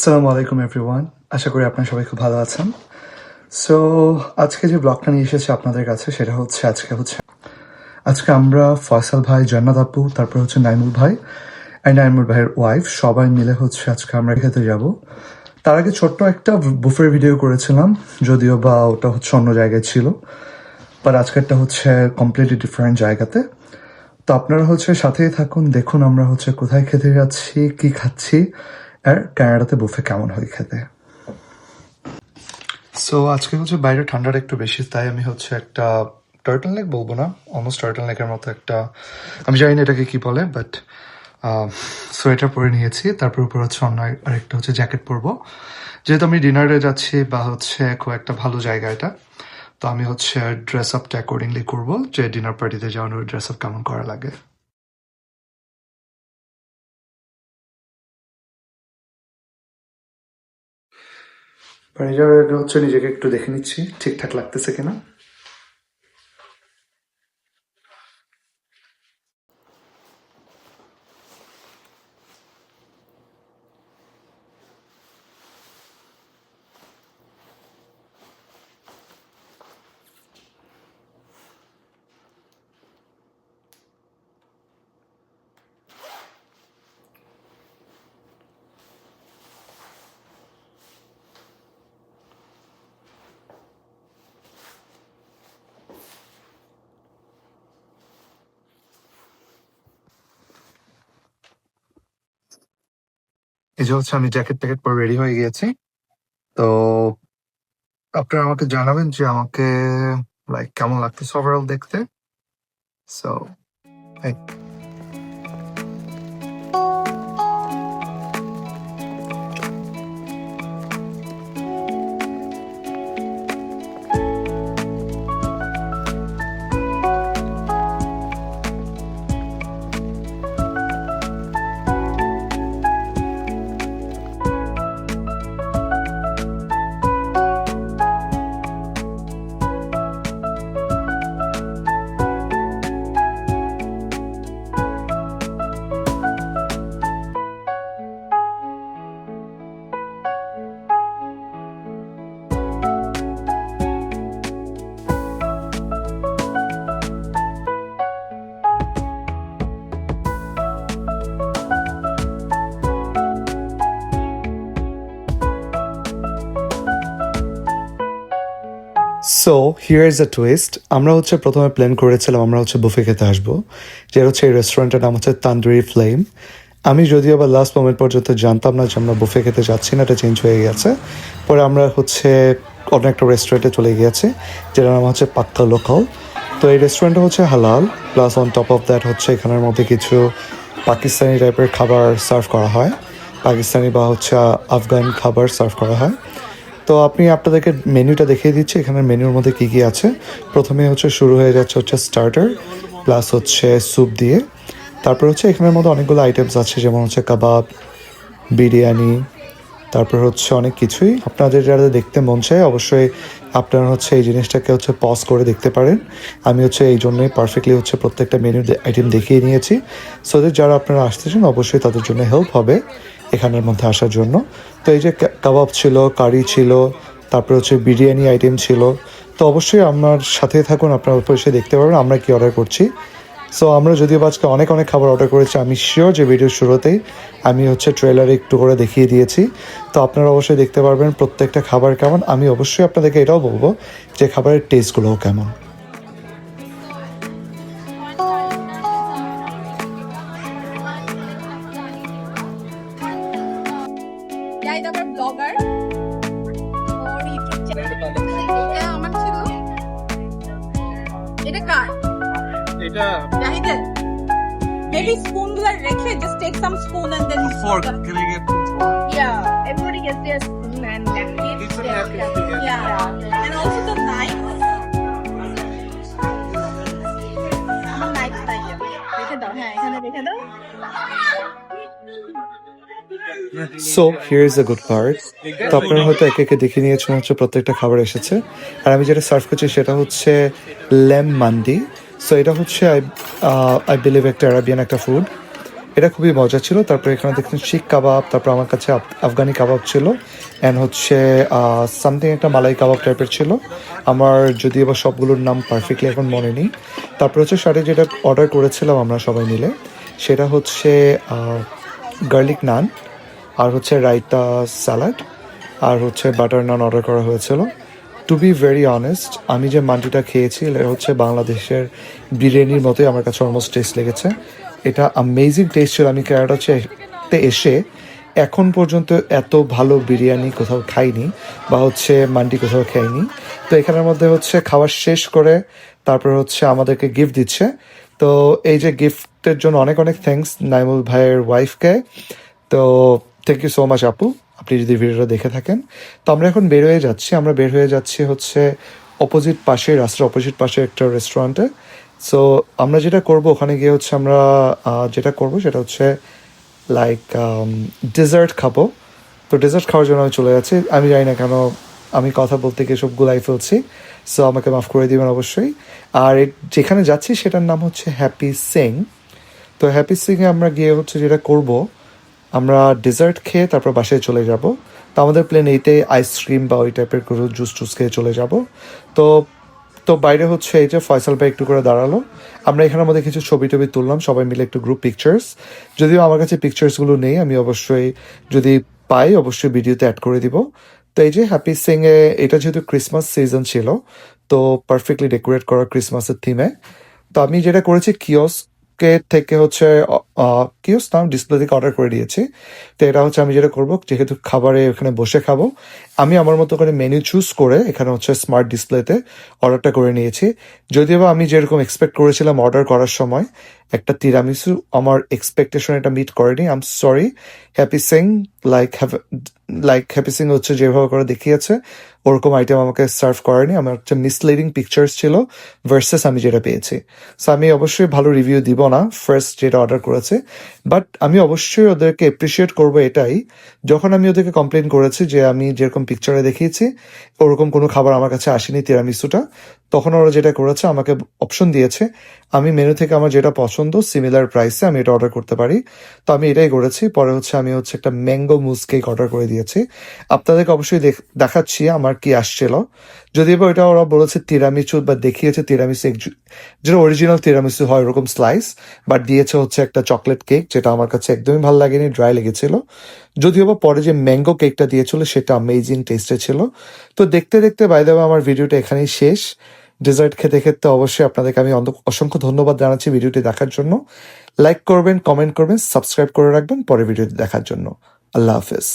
আসসালামু আলাইকুম এভরিওয়ান আশা করি আপনারা সবাই খুব ভালো আছেন। সো আজকে যে ব্লগটা নিয়ে এসেছি আপনাদের কাছে, সেটা হচ্ছে আজকে হচ্ছে আজকে আমরা ফয়সাল ভাই, জান্নাত আপু, তারপর হচ্ছে নাইমুল ভাই অ্যান্ড নাইমুল ভাইয়ের ওয়াইফ সবাই মিলে হচ্ছে আজকে আমরা খেতে যাব। তার আগে ছোট্ট একটা বুফের ভিডিও করেছিলাম, যদিও বা ওটা হচ্ছে অন্য জায়গায় ছিল বাট আজকেরটা হচ্ছে কমপ্লিটলি ডিফারেন্ট জায়গাতে। তো আপনারা হচ্ছে সাথেই থাকুন, দেখুন আমরা হচ্ছে কোথায় খেতে যাচ্ছি, কি খাচ্ছি কানাডাতে বুফে কেমন হয় খেতে? সো আজকে হচ্ছে বাইরে ঠান্ডাটা একটু বেশি, তাই আমি হচ্ছে একটা টার্টল নেক বলব না অলমোস্ট টার্টল নেকের মতো একটা, আমি জানি না এটাকে কি বলে বাট সোয়েটার পরে নিয়েছি, তারপর উপর হচ্ছে অন্য আরেকটা হচ্ছে জ্যাকেট পরবো। যেহেতু আমি ডিনারে যাচ্ছি বা হচ্ছে খুব একটা ভালো জায়গা এটা, তো আমি হচ্ছে ড্রেস আপটা অ্যাকর্ডিংলি করব, যে ডিনার পার্টিতে যাওয়ার ড্রেস আপ কেমন করা লাগে। ম্যানেজার হচ্ছে নিজেকে একটু দেখে নিচ্ছি ঠিকঠাক লাগতেছে কিনা। এই যে হচ্ছে আমি জ্যাকেট ট্যাকেট পরে রেডি হয়ে গিয়েছি। তো আপনারা আমাকে জানাবেন যে আমাকে লাইক কেমন লাগতেছে ওভারঅল দেখতে। So so here is a twist আমরা হচ্ছে প্রথমে প্ল্যান করেছিলাম আমরা হচ্ছে বুফে খেতে আসব। যেটা হচ্ছে এই রেস্টুরেন্টের নাম হচ্ছে তান্দুরি ফ্লেম আমি যদিও বা লাস্ট মোমেন্ট পর্যন্ত জানতাম না যে আমরা বুফে খেতে যাচ্ছি না, এটা চেঞ্জ হয়ে গেছে। পরে আমরা হচ্ছে অন্য একটা রেস্টুরেন্টে চলে গিয়েছি, যেটার নাম হচ্ছে পাক্কা লোকাল তো এই রেস্টুরেন্টটা হচ্ছে হালাল plus on top of that হচ্ছে এখানের মধ্যে কিছু পাকিস্তানি টাইপের খাবার সার্ভ করা হয়। পাকিস্তানি বা হচ্ছে আফগান খাবার সার্ভ করা হয়। তো আপনি আপনাদেরকে মেনুটা দেখিয়ে দিচ্ছি। এখানের মেনুর মধ্যে কি কি আছে? প্রথমে হচ্ছে শুরু হয়ে যাচ্ছে হচ্ছে স্টার্টার প্লাস হচ্ছে স্যুপ দিয়ে। তারপর হচ্ছে এখানের মধ্যে অনেকগুলো আইটেমস আছে, যেমন হচ্ছে কাবাব বিরিয়ানি, তারপর হচ্ছে অনেক কিছুই। আপনাদের যারা দেখতে মন চায়, অবশ্যই আপনারা হচ্ছে এই জিনিসটাকে হচ্ছে পজ করে দেখতে পারেন। আমি হচ্ছে এই জন্যই পারফেক্টলি হচ্ছে প্রত্যেকটা মেনু আইটেম দেখিয়ে নিয়েছি। সো যারা আপনারা আসতেছেন অবশ্যই তাদের জন্য হেল্প হবে। এখানের মধ্যে আসার জন্য। তো এই যে কাবাব ছিল, কারি ছিল, তারপরে হচ্ছে বিরিয়ানি আইটেম ছিল। তো অবশ্যই আমার সাথে থাকুন, আপনারা অবশ্যই দেখতে পারবেন আমরা কি অর্ডার করছি। সো আমরা যদিও আজকে অনেক অনেক খাবার অর্ডার করেছি, আমি শিওর যে ভিডিওর শুরুতেই আমি হচ্ছে ট্রেলারে একটু করে দেখিয়ে দিয়েছি। তো আপনারা অবশ্যই দেখতে পারবেন প্রত্যেকটা খাবার কেমন। আমি অবশ্যই আপনাদেরকে এটাও বলব যে খাবারের টেস্টগুলোও কেমন। ব্লগার ওর ইউটিউব চ্যানেল আমার ছিল এটা কার এটা জাহিদের মেবি স্পুনগুলো রেখে just take some spoon and then fork. Can I get fork? Yeah, everybody gets their spoon and napkin. Each one together. Yeah, and also the knife. আমার knife চাই। রেখে দাও, হ্যাঁ, এখানে রেখে দাও। So here is a good part তো আপনারা হয়তো একে একে দেখে নিয়েছেন হচ্ছে প্রত্যেকটা খাবার এসেছে। আর আমি যেটা সার্ভ করছি সেটা হচ্ছে ল্যাম মান্দি সো এটা হচ্ছে আই বিলিভ একটা অ্যারাবিয়ান একটা ফুড এটা খুবই মজা ছিল। তারপরে এখানে দেখছেন শিখ কাবাব, তারপর আমার কাছে আফগানি কাবাব ছিল। অ্যান্ড হচ্ছে সামথিং একটা মালাই কাবাব টাইপের ছিল। আমার যদি এবার সবগুলোর নাম পারফেক্টলি এখন মনে নেই। তারপর হচ্ছে সাথে যেটা অর্ডার করেছিলাম আমরা সবাই মিলে, সেটা হচ্ছে গার্লিক নান, আর হচ্ছে রায়তা স্যালাড আর হচ্ছে বাটার নান অর্ডার করা হয়েছিল। টু বি ভেরি অনেস্ট আমি যে মান্টিটা খেয়েছি, এটা হচ্ছে বাংলাদেশের বিরিয়ানির মতোই আমার কাছে অলমোস্ট টেস্ট লেগেছে। এটা অ্যামেজিং টেস্ট ছিল। আমি ক্যারাটাতে এসে এখন পর্যন্ত এত ভালো বিরিয়ানি কোথাও খাইনি, বা হচ্ছে মান্ডি কোথাও খাইনি তো এখানের মধ্যে হচ্ছে খাওয়া শেষ করে তারপর হচ্ছে আমাদেরকে গিফট দিচ্ছে। তো এই যে গিফটের জন্য অনেক অনেক থ্যাঙ্কস নাইমুল ভাইয়ের ওয়াইফকে তো থ্যাংক ইউ সো মাচ আপু। আপনি যদি ভিডিওটা দেখে থাকেন। তো আমরা এখন বের হয়ে যাচ্ছি। আমরা বের হয়ে যাচ্ছি হচ্ছে অপোজিট পাশে রাস্তার অপোজিট পাশে একটা রেস্টুরেন্টে সো আমরা যেটা করব ওখানে গিয়ে হচ্ছে আমরা যেটা করব সেটা হচ্ছে লাইক ডেজার্ট খাব। তো ডেজার্ট খাওয়ার জন্য আমি চলে যাচ্ছি। আমি জানি না কেন আমি কথা বলতে গিয়ে সব গুলাই ফেলছি। সো আমাকে মাফ করে দিবেন অবশ্যই। আর যেখানে যাচ্ছি সেটার নাম হচ্ছে হ্যাপি সিং তো হ্যাপি সিংয়ে আমরা গিয়ে হচ্ছে যেটা করব, আমরা ডেজার্ট খেয়ে তারপর বাসায় চলে যাব। তো আমাদের প্লেন এইতে আইসক্রিম বা ওই টাইপের কোনো জুস টুস খেয়ে চলে যাব। তো তো বাইরে হচ্ছে এই যে ফয়সাল ভাই একটু করে দাঁড়াল। আমরা এখানের মধ্যে কিছু ছবি টবি তুললাম, সবাই মিলে একটু গ্রুপ পিকচার্স যদিও আমার কাছে পিকচার্সগুলো নেই, আমি অবশ্যই যদি পাই অবশ্যই ভিডিওতে অ্যাড করে দিব। তো এই যে হ্যাপি সিং এ, এটা যেহেতু ক্রিসমাস সিজন ছিল, তো পারফেক্টলি ডেকোরেট করা ক্রিসমাসের থিমে তো আমি যেটা করেছি কিওস থেকে হচ্ছে কিওস নাম ডিসপ্লে থেকে অর্ডার করে দিয়েছি। তো এটা হচ্ছে আমি যেটা করব, যেহেতু খাবারে এখানে বসে খাব, আমি আমার মতো করে মেনু চুজ করে এখানে হচ্ছে স্মার্ট ডিসপ্লেতে অর্ডারটা করে নিয়েছি। যদিও বা আমি যেরকম এক্সপেক্ট করেছিলাম অর্ডার করার সময়, একটা তিরামিসু আমার এক্সপেকটেশন এটা মিট করেনি। I am sorry happy sing like like happy sing হচ্ছে যেভাবে করে দেখিয়েছে, ওরকম আইটেম আমাকে সার্ভ করেনি। আমার হচ্ছে মিসলিডিং পিকচার্স ছিল ভার্সেস আমি যেটা পেয়েছি। সো আমি অবশ্যই ভালো রিভিউ দিব না। ফার্স্ট যেটা অর্ডার করেছে বাট আমি অবশ্যই ওদেরকে অ্যাপ্রিসিয়েট করব এটাই। যখন আমি ওদেরকে কমপ্লেন করেছি যে আমি যেরকম পিকচারে দেখিয়েছি, ওরকম কোনো খাবার আমার কাছে আসেনি তিরামিসুটা তখন ওরা যেটা করেছে, আমাকে অপশন দিয়েছে আমি মেনু থেকে আমার যেটা পছন্দ সিমিলার প্রাইসে আমি এটা অর্ডার করতে পারি। তো আমি এটাই করেছি। পরে হচ্ছে আমি হচ্ছে একটা ম্যাঙ্গো মুস কেক অর্ডার করে দিয়েছি। আপনাদেরকে অবশ্যই দেখ- দেখাচ্ছি আমার কি আসছিল। যদিও বা ওটা ওরা বলেছে তিরামিসু বা দেখিয়েছে তিরামিসু এক- যেটা অরিজিনাল তিরামিসু হয় ওরকম স্লাইস বাট দিয়েছে হচ্ছে একটা চকলেট কেক যেটা আমার কাছে একদমই ভালো লাগেনি ড্রাই লেগেছিল। যদিও বা পরে যে ম্যাঙ্গো কেকটা দিয়েছিল, সেটা অ্যামেজিং টেস্টে ছিল। তো দেখতে দেখতে বাই দেওয়া আমার ভিডিওটা এখানেই শেষ। ডেজার্ট খেতে খেতে অবশ্যই আপনাদেরকে আমি অসংখ্য ধন্যবাদ জানাচ্ছি ভিডিওটি দেখার জন্য। লাইক করবেন কমেন্ট করবেন সাবস্ক্রাইব করে রাখবেন পরে ভিডিওটি দেখার জন্য। আল্লাহ হাফেজ।